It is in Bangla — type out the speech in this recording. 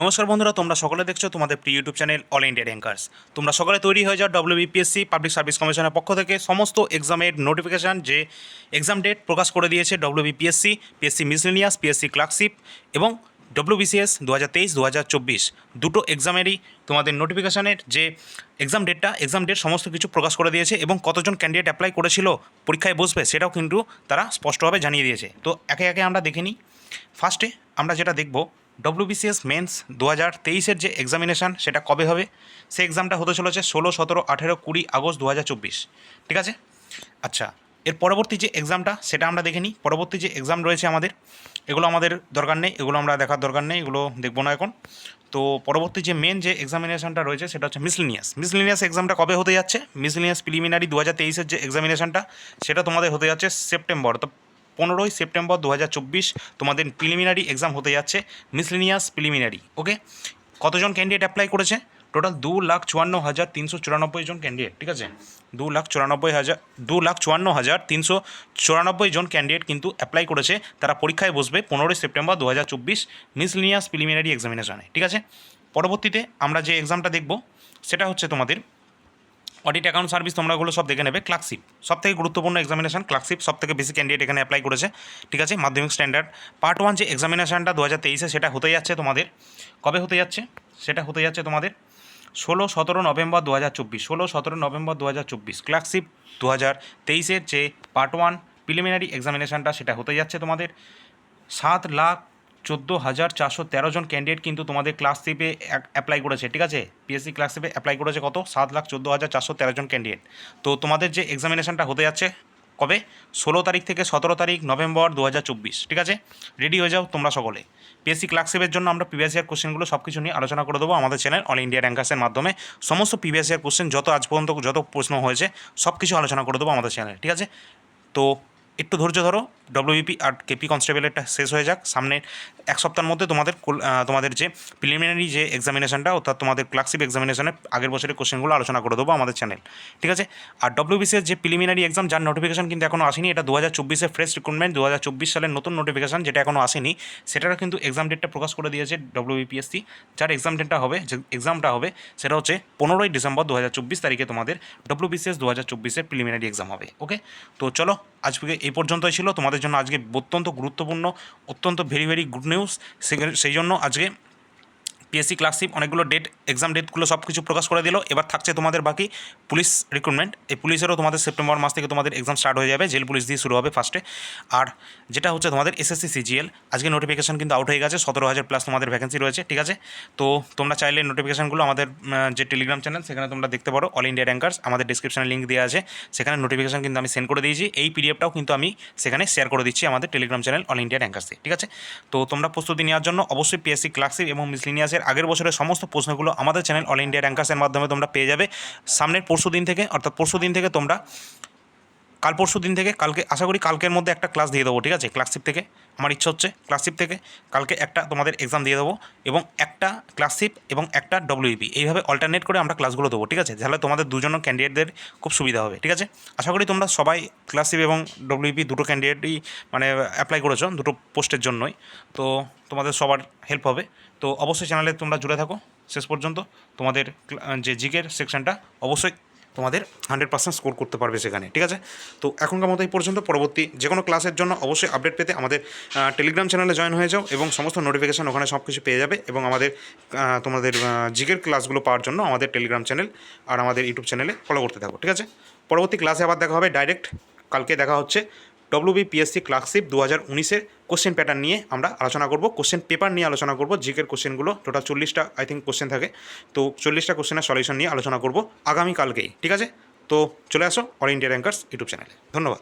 নমস্কার বন্ধুরা, তোমরা সকলে দেখছ তোমাদের প্রিয় YouTube channel all India rankers তোমরা সকলে তৈরি হয়ে যাও ডব্লিউবিপিএসসি পাবলিক সার্ভিস কমিশনের পক্ষ থেকে সমস্ত এক্সামের নোটিফিকেশান যে এক্সাম ডেট প্রকাশ করে দিয়েছে WBPSC PSC miscellaneous PSC clerkship এবং ডব্লিউবিসিএস দু হাজার তেইশ দু হাজার চব্বিশ। দুটো এক্সামেরই তোমাদের নোটিফিকেশানের যে এক্সাম ডেটটা এক্সাম ডেট সমস্ত কিছু প্রকাশ করে দিয়েছে এবং কতজন ক্যান্ডিডেট অ্যাপ্লাই করেছিল, পরীক্ষায় বসবে সেটাও কিন্তু তারা স্পষ্টভাবে জানিয়ে দিয়েছে। তো একে একে আমরা দেখে নিই। ফার্স্টে আমরা যেটা দেখব ডব্লিউবিসিএস মেন্স দু হাজার তেইশের যে এক্সামিনেশান সেটা কবে হবে? সে এক্সামটা হতে চলেছে ষোলো, সতেরো, আঠেরো, কুড়ি আগস্ট দু হাজার চব্বিশ। ঠিক আছে? আচ্ছা এর পরবর্তী যে এক্সামটা সেটা আমরা দেখে নিই। পরবর্তী যে এক্সাম রয়েছে আমাদের, এগুলো আমাদের দরকার নেই, এগুলো আমরা দেখার দরকার নেই, এগুলো দেখব না এখন। তো পরবর্তী যে মেন যে এক্সামিনেশনটা রয়েছে, সেটা হচ্ছে মিসলিনিয়াস মিসলিনিয়াস এক্সামটা কবে হতে যাচ্ছে? মিসলিনিয়াস প্রিলিমিনারি দু হাজার তেইশের যে এক্সামিনেশনটা সেটা তোমাদের হতে যাচ্ছে সেপ্টেম্বর তো পনেরোই সেপ্টেম্বর দু হাজার চব্বিশ তোমাদের প্রিলিমিনারি এক্সাম হতে যাচ্ছে মিসলিনিয়াস প্রিলিমিনারি ওকে কতজন ক্যান্ডিডেট অ্যাপ্লাই করেছে? টোটাল দু লাখ চুয়ান্ন হাজার তিনশো চুরানব্বই জন ক্যান্ডিডেট ঠিক আছে? দু লাখ চুরানব্বই হাজার, দু লাখ চুয়ান্ন হাজার তিনশো চুরানব্বই জন ক্যান্ডিডেট কিন্তু অ্যাপ্লাই করেছে। তারা পরীক্ষায় বসবে পনেরোই সেপ্টেম্বর দু হাজার চব্বিশ মিসলিনিয়াস প্রিলিমিনারি এক্সামিনেশনে ঠিক আছে? পরবর্তীতে আমরা যে এক্সামটা দেখব, সেটা হচ্ছে তোমাদের অডিট অ্যাকাউন্ট সার্ভিস তোমরা ওগুলো সব দেখে নেবে। ক্লার্কশিপ সব থেকে গুরুত্বপূর্ণ এক্সামিনেশন ক্লার্কশিপ সব থেকে বেশি ক্যান্ডিডেট এখানে অ্যাপ্লাই করেছে। ঠিক আছে? মাধ্যমিক স্ট্যান্ডার্ড পার্ট ওয়ান যে এক্সামিনেশনটা দু হাজার তেইশে, সেটা হতে যাচ্ছে তোমাদের। কবে হতে যাচ্ছে? সেটা হতে যাচ্ছে তোমাদের ষোলো সতেরো নভেম্বর দু হাজার চব্বিশ। ষোলো সতেরো নভেম্বর দু হাজার চব্বিশ। ক্লার্কশিপ দু হাজার তেইশের যে পার্ট ওয়ান প্রিলিমিনারি এক্সামিনেশনটা সেটা হতে যাচ্ছে তোমাদের। সাত লাখ চোদ্দ হাজার চারশো তেরো জন ক্যান্ডিডেট কিন্তু তোমাদের ক্লাসশিপে অ্যাপ্লাই করেছে, ঠিক আছে? পিএসসি ক্লাসশিপে অ্যাপ্লাই করেছে কত? সাত লাখ চোদ্দ হাজার চারশো তেরো জন ক্যান্ডিডেট তো তোমাদের যে এক্সামিনেশনটা হতে যাচ্ছে কবে? ষোলো তারিখ থেকে সতেরো তারিখ, নভেম্বর দু হাজার চব্বিশ, ঠিক আছে? রেডি হয়ে যাও তোমরা সকলে। পিএসসি ক্লার্কশিপের জন্য আমরা প্রিভিয়াস ইয়ার কোশ্চেনগুলো সব কিছু নিয়ে আলোচনা করে দেবো আমাদের চ্যানেল অল ইন্ডিয়া র্যাঙ্কার্সের মাধ্যমে। সমস্ত প্রিভিয়াস ইয়ার কোশ্চেন যত আজ পর্যন্ত যত প্রশ্ন হয়েছে সব কিছু আলোচনা করে দেবো আমাদের চ্যানেলে ঠিক আছে? তো একটু ধৈর্য ধরো ডব্লিউবিপি আর কেপি কনস্টেবলেরটা শেষ হয়ে যাক। সামনে এক সপ্তাহের মধ্যে তোমাদের তোমাদের যে প্রিলিমিনারি যে এক্সামিনেশনটা অর্থাৎ তোমাদের ক্লার্কশিপ এক্সামিনেশনের আগের বছরের কোশ্চেনগুলো আলোচনা করে দেবো আমাদের চ্যানেল ঠিক আছে? আর ডব্লিউবিসিএস যে প্রিলিমিনারি এক্সাম যার নোটিফিকেশন কিন্তু এখনও আসেনি, এটা দু হাজার চব্বিশে ফ্রেশ রিক্রুটমেন্ট দু হাজার চব্বিশ সালের নতুন নোটিফিকেশন যেটা এখনও আসেনি, সেটারও কিন্তু এক্সাম ডেটটা প্রকাশ করে দিয়েছে ডব্লিউবিপিএসসি যার এক্সাম ডেটটা হবে, যে এক্সামটা হবে, সেটা হচ্ছে পনেরোই ডিসেম্বর দু হাজার চব্বিশ তারিখে তোমাদের ডব্লিউবিসিএস দু হাজার চব্বিশের প্রিলিমিনারি এক্সাম হবে। ওকে তো চলো, আজকে এই পর্যন্তই ছিল। তোমাদের জন্য আজকে অত্যন্ত গুরুত্বপূর্ণ অত্যন্ত ভেরি ভেরি গুড নিউজ সেই জন্য আজকে পিএসসি ক্লাসশিপ অনেকগুলো ডেট এক্সাম ডেটগুলো সব কিছু প্রকাশ করে দিল। এবার থাকছে তোমাদের বাকি পুলিশ রিক্রুটমেন্ট এই পুলিশেরও তোমাদের সেপ্টেম্বর মাস থেকে তোমাদের এক্সাম স্টার্ট হয়ে যাবে জেল পুলিশ দিয়ে শুরু হবে ফার্স্টে আর যেটা হচ্ছে তোমাদের এসএসসি সিজিএল আজকে নোটিফিকেশন কিন্তু আউট হয়ে গেছে, সতেরো হাজার প্লাস তোমাদের ভ্যাকেন্সি রয়েছে, ঠিক আছে? তো তোমরা চাইলে নোটিফিকেশনগুলো আমাদের যে টেলিগ্রাম চ্যানেল সেখানে তোমরা দেখতে পারো অল ইন্ডিয়া র্যাঙ্কার্স আমাদের ডিসক্রিপশনে লিঙ্ক দেওয়া আছে। সেখানে নোটিফিকেশন কিন্তু আমি সেন্ড করে দিয়েছি, এই পিডিএফটাও কিন্তু আমি সেখানে শেয়ার করে দিচ্ছি আমাদের টেলিগ্রাম চ্যানেল অল ইন্ডিয়া র্যাঙ্কার্সে ঠিক আছে? তো তোমরা প্রস্তুতি নেওয়ার জন্য অবশ্যই পিএসসি ক্লাসিক এবং মিসলিনিয়াসের আগের বছরের সমস্ত প্রশ্নগুলো আমাদের চ্যানেল অল ইন্ডিয়া র্যাঙ্কার্সের মাধ্যমে তোমরা পেয়ে যাবে। সামনের পরশু দিন থেকে, অর্থাৎ পরশু দিন থেকে তোমরা কাল পরশু দিন থেকে কালকে, আশা করি কালকের মধ্যে একটা ক্লাস দিয়ে দেবো, ঠিক আছে? ক্লাসশিপ থেকে, আমার ইচ্ছা হচ্ছে ক্লাসশিপ থেকে কালকে একটা তোমাদের এক্সাম দিয়ে দেবো এবং একটা ক্লাসশিপ এবং একটা ডব্লিউপি এইভাবে অল্টারনেট করে আমরা ক্লাসগুলো দেবো, ঠিক আছে? তাহলে তোমাদের দুজন ক্যান্ডিডেটদের খুব সুবিধা হবে, ঠিক আছে? আশা করি তোমরা সবাই ক্লাসশিপ এবং ডব্লিউপি দুটো ক্যান্ডিডেটই মানে অ্যাপ্লাই করেছ, দুটো পোস্টের জন্যই। তো তোমাদের সবার হেল্প হবে। তো অবশ্যই চ্যানেলে তোমরা জুড়ে থাকো। শেষ পর্যন্ত তোমাদের যে জিকের সেকশনটা অবশ্যই তোমাদের হান্ড্রেড পার্সেন্ট স্কোর করতে পারবে সেখানে, ঠিক আছে? তো এখনকার মতো এই পর্যন্ত, পরবর্তী যে কোনো ক্লাসের জন্য অবশ্যই আপডেট পেতে আমাদের টেলিগ্রাম চ্যানেলে জয়েন হয়ে যাও এবং সমস্ত নোটিফিকেশান ওখানে সব কিছু পেয়ে যাবে এবং আমাদের তোমাদের জিকের ক্লাসগুলো পাওয়ার জন্য আমাদের টেলিগ্রাম চ্যানেল আর আমাদের ইউটিউব চ্যানেলে ফলো করতে থাকো, ঠিক আছে? পরবর্তী ক্লাসে আবার দেখা হবে ডাইরেক্ট কালকে দেখা হচ্ছে ডব্লিউবি পিএসসি ক্লার্কশিপ দু হাজার উনিশের কোশ্চেন প্যাটার্ন নিয়ে আমরা আলোচনা করব। কোশ্চেন পেপার নিয়ে আলোচনা করব। জিকের কোশ্চেনগুলো টোটাল চল্লিশটা আই থিঙ্ক কোশ্চেন থাকে। তো চল্লিশটা কোশ্চেনের সলিউশন নিয়ে আলোচনা করব আগামীকালকেই, ঠিক আছে? তো চলে আসো অল ইন্ডিয়া র্যাঙ্কার্স ইউটিউব চ্যানেলে ধন্যবাদ।